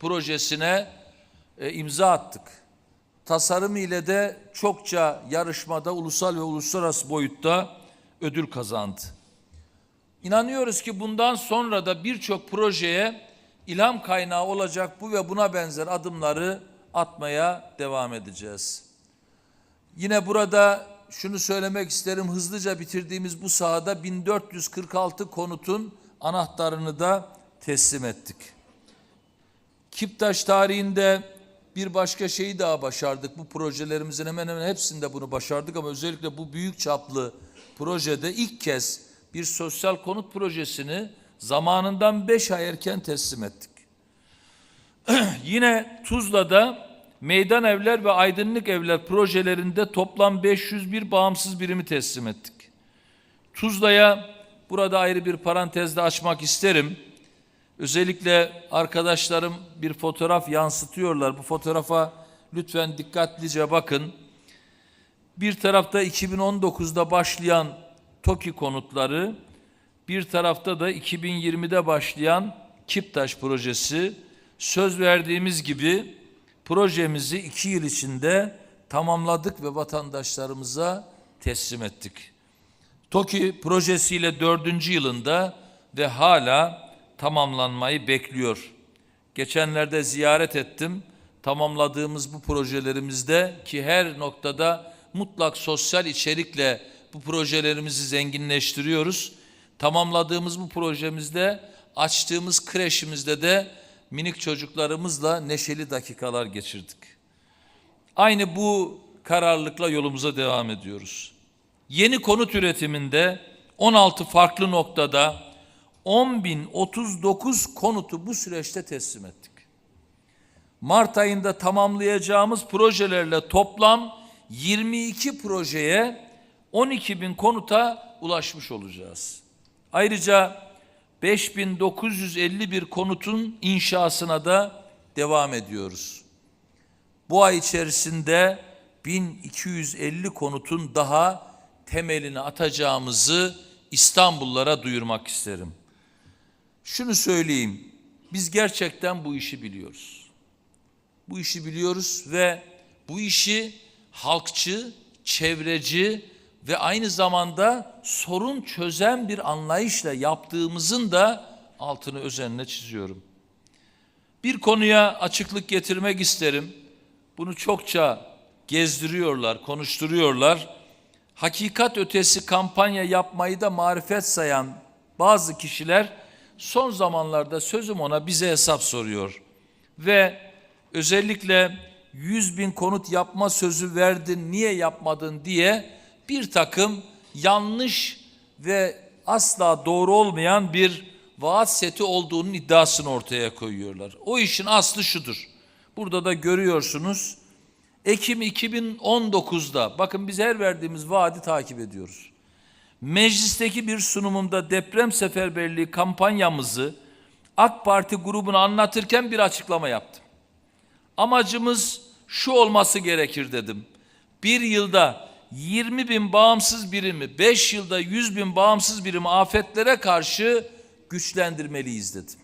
projesine e, imza attık. Tasarım ile de çokça yarışmada ulusal ve uluslararası boyutta ödül kazandı. İnanıyoruz ki bundan sonra da birçok projeye ilham kaynağı olacak bu ve buna benzer adımları atmaya devam edeceğiz. Yine burada şunu söylemek isterim. Hızlıca bitirdiğimiz bu sahada 1446 konutun anahtarını da teslim ettik. Kiptaş tarihinde bir başka şeyi daha başardık. Bu projelerimizin hemen hemen hepsinde bunu başardık ama özellikle bu büyük çaplı projede ilk kez bir sosyal konut projesini zamanından 5 ay erken teslim ettik. Yine Tuzla'da meydan evler ve aydınlık evler projelerinde toplam 501 bağımsız birimi teslim ettik. Tuzla'ya burada ayrı bir parantezde açmak isterim. Özellikle arkadaşlarım bir fotoğraf yansıtıyorlar. Bu fotoğrafa lütfen dikkatlice bakın. Bir tarafta 2019'da başlayan TOKİ konutları, bir tarafta da 2020'de başlayan Kiptaş projesi. Söz verdiğimiz gibi projemizi iki yıl içinde tamamladık ve vatandaşlarımıza teslim ettik. TOKİ projesiyle dördüncü yılında ve hala tamamlanmayı bekliyor. Geçenlerde ziyaret ettim. Tamamladığımız bu projelerimizde ki her noktada mutlak sosyal içerikle bu projelerimizi zenginleştiriyoruz. Tamamladığımız bu projemizde açtığımız kreşimizde de minik çocuklarımızla neşeli dakikalar geçirdik. Aynı bu kararlılıkla yolumuza devam ediyoruz. Yeni konut üretiminde 16 farklı noktada 10.039 konutu bu süreçte teslim ettik. Mart ayında tamamlayacağımız projelerle toplam 22 projeye 12 bin konuta ulaşmış olacağız. Ayrıca 5951 konutun inşasına da devam ediyoruz. Bu ay içerisinde 1250 konutun daha temelini atacağımızı İstanbullulara duyurmak isterim. Şunu söyleyeyim, biz gerçekten bu işi biliyoruz. Bu işi biliyoruz ve bu işi halkçı, çevreci ve aynı zamanda sorun çözen bir anlayışla yaptığımızın da altını özenle çiziyorum. Bir konuya açıklık getirmek isterim. Bunu çokça gezdiriyorlar, konuşturuyorlar. Hakikat ötesi kampanya yapmayı da marifet sayan bazı kişiler son zamanlarda sözüm ona bize hesap soruyor. Ve özellikle 100 bin konut yapma sözü verdin niye yapmadın diye bir takım yanlış ve asla doğru olmayan bir vaat seti olduğunun iddiasını ortaya koyuyorlar. O işin aslı şudur. Burada da görüyorsunuz. Ekim 2019'da bakın biz her verdiğimiz vaadi takip ediyoruz. Meclisteki bir sunumumda deprem seferberliği kampanyamızı AK Parti grubuna anlatırken bir açıklama yaptım. Amacımız şu olması gerekir dedim. Bir yılda 20 bin bağımsız birimi, 5 yılda 100 bin bağımsız birimi afetlere karşı güçlendirmeliyiz dedim.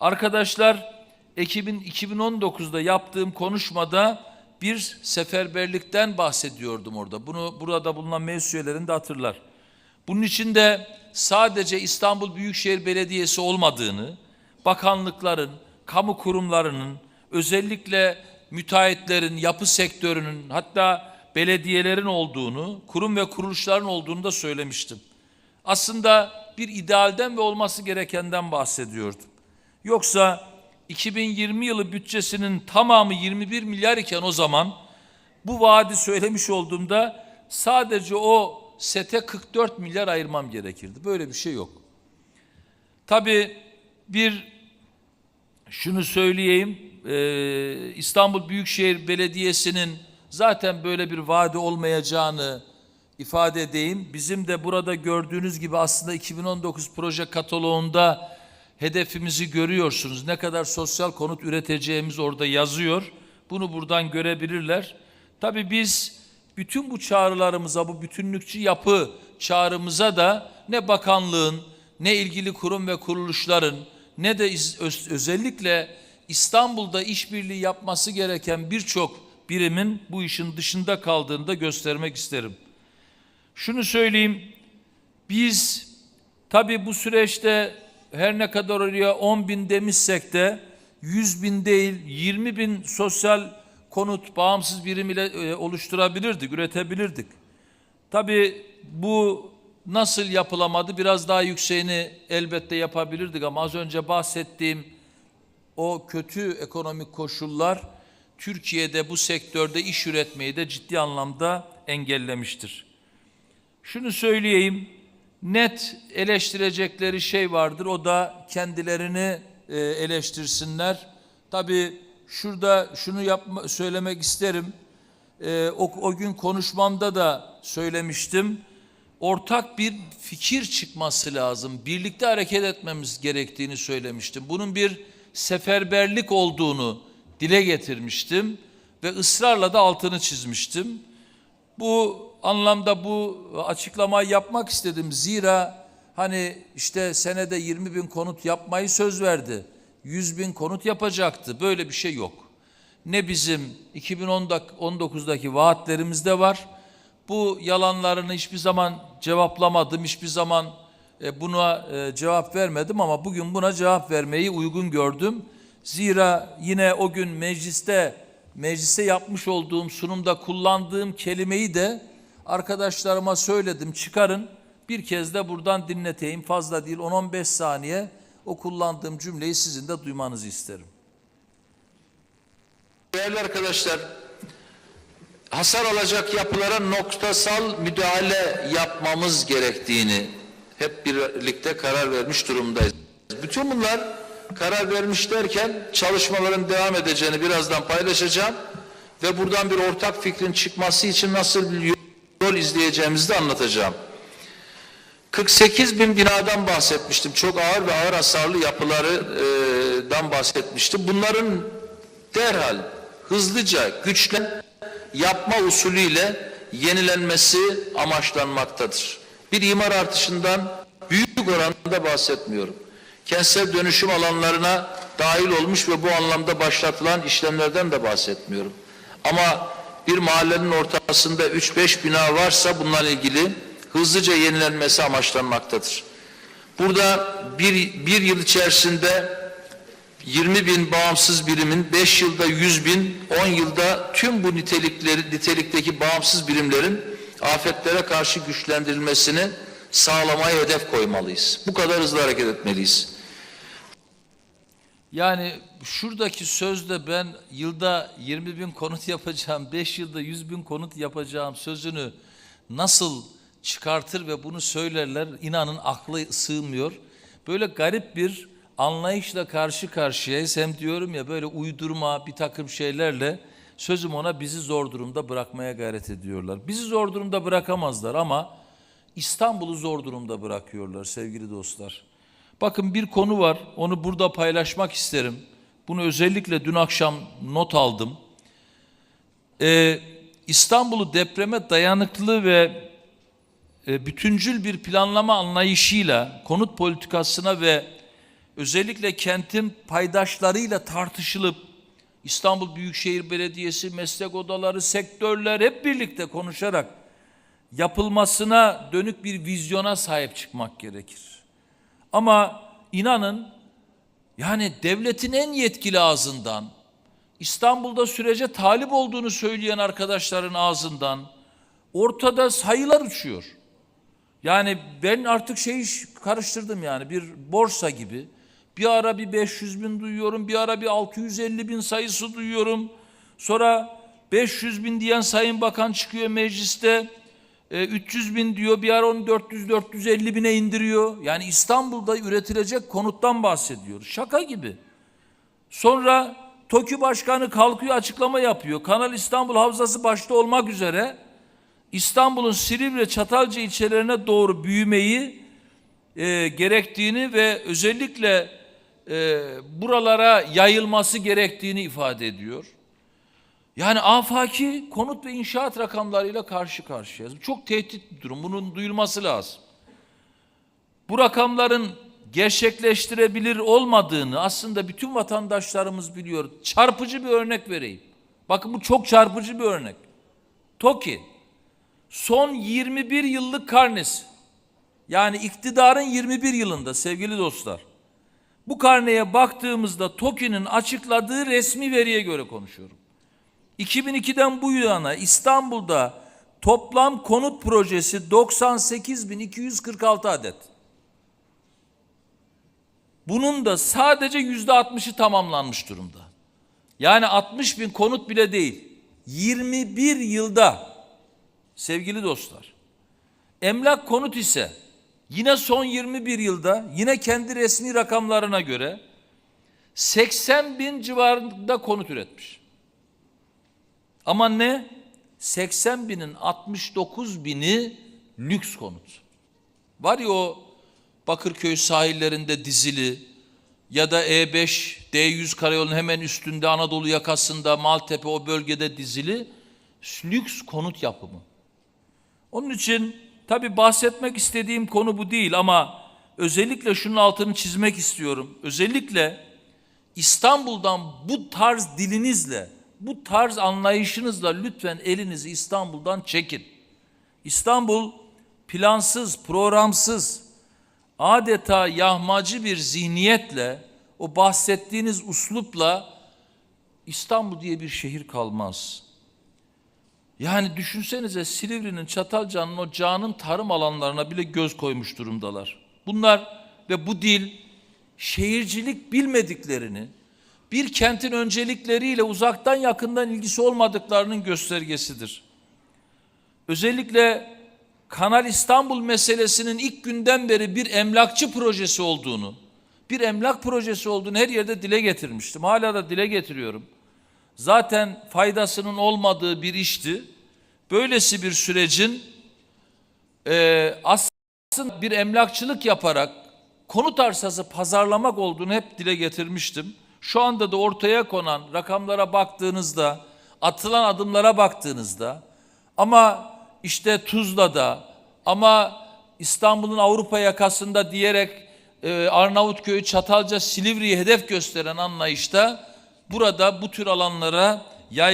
Arkadaşlar Ekim'in 2019'da yaptığım konuşmada bir seferberlikten bahsediyordum orada. Bunu burada bulunan meclis üyelerinde hatırlar. Bunun içinde sadece İstanbul Büyükşehir Belediyesi olmadığını, bakanlıkların, kamu kurumlarının, özellikle müteahhitlerin, yapı sektörünün hatta belediyelerin olduğunu, kurum ve kuruluşların olduğunu da söylemiştim. Aslında bir idealden ve olması gerekenden bahsediyordum. Yoksa 2020 yılı bütçesinin tamamı 21 milyar iken o zaman bu vaadi söylemiş olduğumda sadece o sete 44 milyar ayırmam gerekirdi. Böyle bir şey yok. Tabii bir şunu söyleyeyim, e, İstanbul Büyükşehir Belediyesi'nin zaten böyle bir vaadi olmayacağını ifade edeyim. Bizim de burada gördüğünüz gibi aslında 2019 proje kataloğunda hedefimizi görüyorsunuz. Ne kadar sosyal konut üreteceğimiz orada yazıyor. Bunu buradan görebilirler. Tabii biz bütün bu çağrılarımıza, bu bütünlükçü yapı çağrımıza da ne bakanlığın, ne ilgili kurum ve kuruluşların, ne de öz- özellikle İstanbul'da işbirliği yapması gereken birçok birimin bu işin dışında kaldığını da göstermek isterim. Şunu söyleyeyim, biz tabii bu süreçte her ne kadar oraya 10 bin demişsek de 100 bin değil 20 bin sosyal konut bağımsız birim ile e, oluşturabilirdik, üretebilirdik. Tabii bu nasıl yapılamadı? Biraz daha yükseğini elbette yapabilirdik ama az önce bahsettiğim o kötü ekonomik koşullar Türkiye'de bu sektörde iş üretmeyi de ciddi anlamda engellemiştir. Şunu söyleyeyim, net eleştirecekleri şey vardır. O da kendilerini e, eleştirsinler. Tabii şurada şunu yapma, söylemek isterim. E, o, o gün konuşmamda da söylemiştim. Ortak bir fikir çıkması lazım. Birlikte hareket etmemiz gerektiğini söylemiştim. Bunun bir seferberlik olduğunu dile getirmiştim ve ısrarla da altını çizmiştim. Bu anlamda bu açıklamayı yapmak istedim. Zira hani işte senede 20 bin konut yapmayı söz verdi. 100 bin konut yapacaktı. Böyle bir şey yok. Ne bizim 2019'daki vaatlerimizde var. Bu yalanlarını hiçbir zaman cevaplamadım. Hiçbir zaman e, buna e, cevap vermedim ama bugün buna cevap vermeyi uygun gördüm. Zira yine o gün mecliste meclise yapmış olduğum sunumda kullandığım kelimeyi de arkadaşlarıma söyledim. Çıkarın bir kez de buradan dinleteyim. Fazla değil 10-15 saniye o kullandığım cümleyi sizin de duymanızı isterim. Değerli arkadaşlar, hasar alacak yapılara noktasal müdahale yapmamız gerektiğini hep birlikte karar vermiş durumdayız. Bütün bunlar karar vermiş derken çalışmaların devam edeceğini birazdan paylaşacağım ve buradan bir ortak fikrin çıkması için nasıl bir yol izleyeceğimizi de anlatacağım. 48 bin binadan bahsetmiştim. Çok ağır ve ağır hasarlı yapılardan bahsetmiştim. Bunların derhal hızlıca güçlen yapma usulüyle yenilenmesi amaçlanmaktadır. Bir imar artışından büyük oranda bahsetmiyorum. Kentsel dönüşüm alanlarına dahil olmuş ve bu anlamda başlatılan işlemlerden de bahsetmiyorum. Ama bir mahallenin ortasında 3-5 bina varsa bunlarla ilgili hızlıca yenilenmesi amaçlanmaktadır. Burada bir, bir yıl içerisinde 20 bin bağımsız birimin 5 yılda 100 bin, 10 yılda tüm bu nitelikleri, nitelikteki bağımsız birimlerin afetlere karşı güçlendirilmesini sağlamaya hedef koymalıyız. Bu kadar hızlı hareket etmeliyiz. Yani şuradaki sözde ben yılda 20 bin konut yapacağım, 5 yılda 100 bin konut yapacağım sözünü nasıl çıkartır ve bunu söylerler inanın aklı sığmıyor. Böyle garip bir anlayışla karşı karşıyayız. Hem diyorum ya böyle uydurma bir takım şeylerle sözüm ona bizi zor durumda bırakmaya gayret ediyorlar. Bizi zor durumda bırakamazlar ama İstanbul'u zor durumda bırakıyorlar sevgili dostlar. Bakın bir konu var onu burada paylaşmak isterim. Bunu özellikle dün akşam not aldım. Ee, İstanbul'u depreme dayanıklı ve e, bütüncül bir planlama anlayışıyla konut politikasına ve özellikle kentin paydaşlarıyla tartışılıp İstanbul Büyükşehir Belediyesi, meslek odaları, sektörler hep birlikte konuşarak yapılmasına dönük bir vizyona sahip çıkmak gerekir. Ama inanın yani devletin en yetkili ağzından İstanbul'da sürece talip olduğunu söyleyen arkadaşların ağzından ortada sayılar uçuyor. Yani ben artık şey karıştırdım yani bir borsa gibi. Bir ara bir 500 bin duyuyorum, bir ara bir 650 bin sayısı duyuyorum. Sonra 500 bin diyen Sayın Bakan çıkıyor mecliste. E, 300 bin diyor, bir ara onu 400-450 bine indiriyor. Yani İstanbul'da üretilecek konuttan bahsediyor. Şaka gibi. Sonra TOKİ Başkanı kalkıyor açıklama yapıyor. Kanal İstanbul Havzası başta olmak üzere İstanbul'un Silivri Çatalca ilçelerine doğru büyümeyi e, gerektiğini ve özellikle e, buralara yayılması gerektiğini ifade ediyor. Yani afaki konut ve inşaat rakamlarıyla karşı karşıyayız. Çok tehdit bir durum. Bunun duyulması lazım. Bu rakamların gerçekleştirebilir olmadığını aslında bütün vatandaşlarımız biliyor. Çarpıcı bir örnek vereyim. Bakın bu çok çarpıcı bir örnek. TOKİ son 21 yıllık karnesi. Yani iktidarın 21 yılında sevgili dostlar. Bu karneye baktığımızda TOKİ'nin açıkladığı resmi veriye göre konuşuyorum. 2002'den bu yana İstanbul'da toplam konut projesi 98.246 adet. Bunun da sadece yüzde 60'ı tamamlanmış durumda. Yani 60 bin konut bile değil. 21 yılda sevgili dostlar. Emlak konut ise yine son 21 yılda yine kendi resmi rakamlarına göre 80 bin civarında konut üretmiş. Ama ne? 80 binin 69 bini lüks konut. Var ya o Bakırköy sahillerinde dizili ya da E5 D100 karayolunun hemen üstünde Anadolu yakasında Maltepe o bölgede dizili lüks konut yapımı. Onun için tabi bahsetmek istediğim konu bu değil ama özellikle şunun altını çizmek istiyorum. Özellikle İstanbul'dan bu tarz dilinizle, bu tarz anlayışınızla lütfen elinizi İstanbul'dan çekin. İstanbul plansız, programsız, adeta yahmacı bir zihniyetle, o bahsettiğiniz uslupla İstanbul diye bir şehir kalmaz. Yani düşünsenize Silivri'nin, Çatalca'nın o canın tarım alanlarına bile göz koymuş durumdalar. Bunlar ve bu dil şehircilik bilmediklerini, bir kentin öncelikleriyle uzaktan yakından ilgisi olmadıklarının göstergesidir. Özellikle Kanal İstanbul meselesinin ilk günden beri bir emlakçı projesi olduğunu, bir emlak projesi olduğunu her yerde dile getirmiştim. Hala da dile getiriyorum. Zaten faydasının olmadığı bir işti. Böylesi bir sürecin e, aslında bir emlakçılık yaparak konut arsası pazarlamak olduğunu hep dile getirmiştim. Şu anda da ortaya konan rakamlara baktığınızda, atılan adımlara baktığınızda ama işte Tuzla'da ama İstanbul'un Avrupa yakasında diyerek e, Arnavutköy, Çatalca, Silivri'yi hedef gösteren anlayışta burada bu tür alanlara